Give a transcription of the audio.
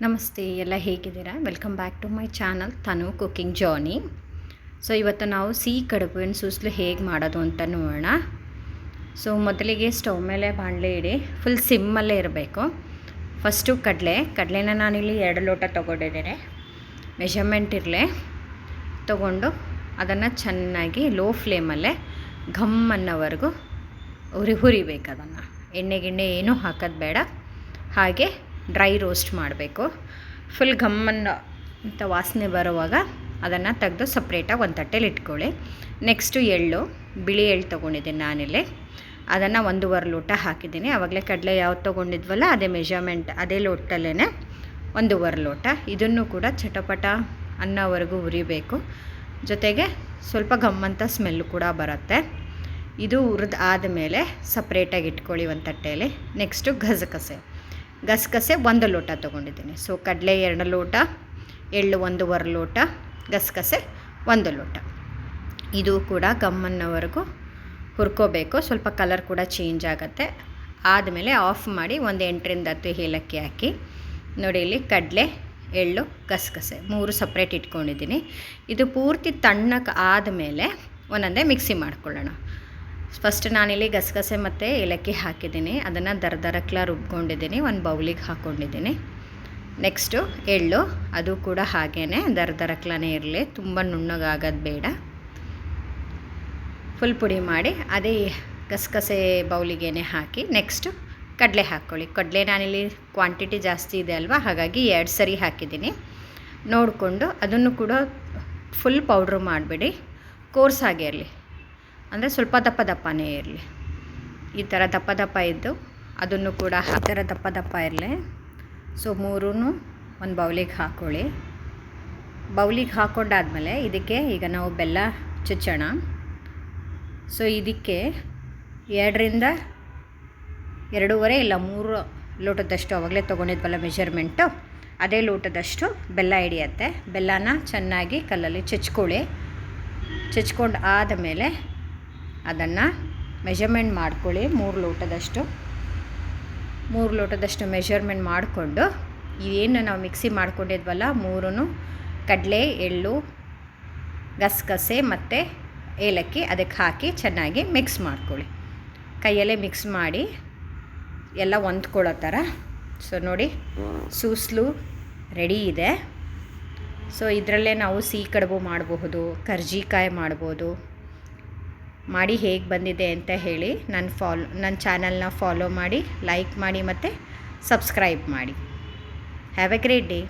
ನಮಸ್ತೆ, ಎಲ್ಲ ಹೇಗಿದ್ದೀರಾ? Welcome back to my channel Tanu cooking Jani so ಇವತ್ತು ನಾವು ಸಿಹಿ ಕಡುಬಿನ ಸೂಸ್ಲು ಹೇಗೆ ಮಾಡೋದು ಅಂತ ನೋಡೋಣ. ಸೊ ಮೊದಲಿಗೆ ಸ್ಟವ್ ಮೇಲೆ ಬಾಣಲೆ ಇಡಿ ಫುಲ್ ಸಿಮ್ಮಲ್ಲೇ ಇರಬೇಕು. ಫಸ್ಟು ಕಡಲೆ, ಕಡಲೆನ ನಾನಿಲ್ಲಿ ಎರಡು ಲೋಟ ತೊಗೊಂಡಿದ್ದೇನೆ. ಮೆಷರ್ಮೆಂಟ್ ಇರಲಿ. ತೊಗೊಂಡು ಅದನ್ನು ಚೆನ್ನಾಗಿ ಲೋ ಫ್ಲೇಮಲ್ಲೇ ಘಮ್ ಅನ್ನೋವರೆಗೂ ಉರಿ ಹುರಿಬೇಕು ಅದನ್ನು. ಎಣ್ಣೆ ಗಿಣ್ಣೆ ಏನೂ ಹಾಕೋದು ಬೇಡ. ಹಾಗೆ ಡ್ರೈ ರೋಸ್ಟ್ ಮಾಡಬೇಕು. ಫುಲ್ ಘಮ್ಮನ್ನು ಅಂತ ವಾಸನೆ ಬರುವಾಗ ಅದನ್ನು ತೆಗೆದು ಸಪ್ರೇಟಾಗಿ ಒಂದು ತಟ್ಟೆಲಿ ಇಟ್ಕೊಳ್ಳಿ. ನೆಕ್ಸ್ಟು ಎಳ್ಳು, ಬಿಳಿ ಎಳ್ಳು ತೊಗೊಂಡಿದ್ದೀನಿ ನಾನಿಲ್ಲಿ. ಅದನ್ನು ಒಂದೂವರೆ ಲೋಟ ಹಾಕಿದ್ದೀನಿ. ಆವಾಗಲೇ ಕಡಲೆ ಯಾವ್ದು ತೊಗೊಂಡಿದ್ವಲ್ಲ, ಅದೇ ಮೆಜರ್ಮೆಂಟ್ ಅದೇ ಲೋಟಲ್ಲೇ ಒಂದೂವರೆ ಲೋಟ. ಇದನ್ನು ಕೂಡ ಚಟಪಟ ಅನ್ನೋವರೆಗೂ ಹುರಿಬೇಕು. ಜೊತೆಗೆ ಸ್ವಲ್ಪ ಗಮ್ಮಂತ ಸ್ಮೆಲ್ಲು ಕೂಡ ಬರುತ್ತೆ. ಇದು ಹುರಿದು ಆದಮೇಲೆ ಸಪ್ರೇಟಾಗಿ ಇಟ್ಕೊಳ್ಳಿ ಒಂದು ತಟ್ಟೆಯಲ್ಲಿ ನೆಕ್ಸ್ಟು ಗಸಗಸೆ. ಗಸಗಸೆ ಒಂದು ಲೋಟ ತೊಗೊಂಡಿದ್ದೀನಿ. ಸೊ ಕಡಲೆ ಎರಡು ಲೋಟ, ಎಳ್ಳು ಒಂದೂವರೆ ಲೋಟ, ಗಸಗಸೆ ಒಂದು ಲೋಟ. ಇದು ಕೂಡ ಗಮ್ಮನ್ನವರೆಗೂ ಹುರ್ಕೋಬೇಕು. ಸ್ವಲ್ಪ ಕಲರ್ ಕೂಡ ಚೇಂಜ್ ಆಗುತ್ತೆ. ಆದಮೇಲೆ ಆಫ್ ಮಾಡಿ ಒಂದು ಎಂಟರಿಂದ ಹತ್ತು ಏಲಕ್ಕಿ ಹಾಕಿ, ನೋಡಿ ಇಲ್ಲಿ ಕಡಲೆ, ಎಳ್ಳು, ಗಸಗಸೆ ಮೂರು ಸಪ್ರೇಟ್ ಇಟ್ಕೊಂಡಿದ್ದೀನಿ. ಇದು ಪೂರ್ತಿ ತಣ್ಣಕ್ಕೆ ಆದಮೇಲೆ ಒಂದೊಂದೇ ಮಿಕ್ಸಿ ಮಾಡ್ಕೊಳ್ಳೋಣ. ಫಸ್ಟ್ ನಾನಿಲ್ಲಿ ಗಸಗಸೆ ಮತ್ತು ಏಲಕ್ಕಿ ಹಾಕಿದ್ದೀನಿ. ಅದನ್ನು ದರ ದರಕ್ಲ ರುಬ್ಕೊಂಡಿದ್ದೀನಿ. ಒಂದು ಬೌಲಿಗೆ ಹಾಕ್ಕೊಂಡಿದ್ದೀನಿ ನೆಕ್ಸ್ಟು ಎಳ್ಳು, ಅದು ಕೂಡ ಹಾಗೇ ದರ ದರಕ್ಲನೇ ಇರಲಿ. ತುಂಬ ನುಣ್ಣಗಾಗೋದು ಬೇಡ. ಫುಲ್ ಪುಡಿ ಮಾಡಿ ಅದೇ ಗಸಗಸೆ ಬೌಲಿಗೇನೆ ಹಾಕಿ ನೆಕ್ಸ್ಟು ಕಡಲೆ ಹಾಕ್ಕೊಳ್ಳಿ ಕಡಲೆ ನಾನಿಲ್ಲಿ ಕ್ವಾಂಟಿಟಿ ಜಾಸ್ತಿ ಇದೆ ಅಲ್ವಾ? ಹಾಗಾಗಿ ಎರಡು ಸರಿ ಹಾಕಿದ್ದೀನಿ. ನೋಡಿಕೊಂಡು ಅದನ್ನು ಕೂಡ ಫುಲ್ ಪೌಡ್ರ್ ಮಾಡಿಬಿಡಿ. ಕೋರ್ಸ್ ಇರಲಿ. ಅಂದರೆ ಸ್ವಲ್ಪ ದಪ್ಪ ದಪ್ಪನೇ ಇರಲಿ. ಈ ಥರ ದಪ್ಪ ದಪ್ಪ ಇದ್ದು ಅದನ್ನು ಕೂಡ ಆ ಥರ ದಪ್ಪ ದಪ್ಪ ಇರಲಿ. ಸೊ ಮೂರೂ ಒಂದು ಬೌಲಿಗೆ ಹಾಕ್ಕೊಳ್ಳಿ ಬೌಲಿಗೆ ಹಾಕ್ಕೊಂಡಾದ್ಮೇಲೆ ಇದಕ್ಕೆ ಈಗ ನಾವು ಬೆಲ್ಲ ಚುಚ್ಚೋಣ. ಸೊ ಇದಕ್ಕೆ ಎರಡರಿಂದ ಎರಡೂವರೆ ಇಲ್ಲ ಮೂರು ಲೋಟದಷ್ಟು ಅವಾಗಲೇ ತೊಗೊಂಡಿದ್ವಲ್ಲ ಮೆಷರ್ಮೆಂಟು ಅದೇ ಲೋಟದಷ್ಟು ಬೆಲ್ಲ ಹಿಡಿಯತ್ತೆ. ಬೆಲ್ಲನ ಚೆನ್ನಾಗಿ ಕಲ್ಲಲ್ಲಿ ಚಚ್ಕೊಳ್ಳಿ. ಚಚ್ಕೊಂಡು ಆದಮೇಲೆ ಅದನ್ನು ಮೆಷರ್ಮೆಂಟ್ ಮಾಡ್ಕೊಳ್ಳಿ. ಮೂರು ಲೋಟದಷ್ಟು ಮೂರು ಲೋಟದಷ್ಟು ಮೆಷರ್ಮೆಂಟ್ ಮಾಡಿಕೊಂಡು ಇವೇನು ನಾವು ಮಿಕ್ಸಿ ಮಾಡ್ಕೊಂಡಿದ್ವಲ್ಲ ಮೂರೂ ಕಡಲೆ, ಎಳ್ಳು, ಗಸಗಸೆ ಮತ್ತು ಏಲಕ್ಕಿ ಅದಕ್ಕೆ ಹಾಕಿ ಚೆನ್ನಾಗಿ ಮಿಕ್ಸ್ ಮಾಡ್ಕೊಳ್ಳಿ. ಕೈಯಲ್ಲೇ ಮಿಕ್ಸ್ ಮಾಡಿ ಎಲ್ಲ ಹೊಂದ್ಕೊಳ್ಳೋ ಥರ. ಸೊ ನೋಡಿ, ಸೂಸ್ಲು ರೆಡಿ ಇದೆ. ಸೊ ಇದರಲ್ಲೇ ನಾವು ಸಿಹಿ ಕಡುಬು ಮಾಡಬಹುದು, ಕರ್ಜಿಕಾಯಿ ಮಾಡ್ಬೋದು. ಮಾಡಿ ಹೇಗೆ ಬಂದಿದೆ ಅಂತ ಹೇಳಿ ನನ್ನ ಫಾಲೋ ನನ್ನ ಚಾನಲ್ನ ಫಾಲೋ ಮಾಡಿ ಲೈಕ್ ಮಾಡಿ ಮತ್ತು ಸಬ್ಸ್ಕ್ರೈಬ್ ಮಾಡಿ. Have A great day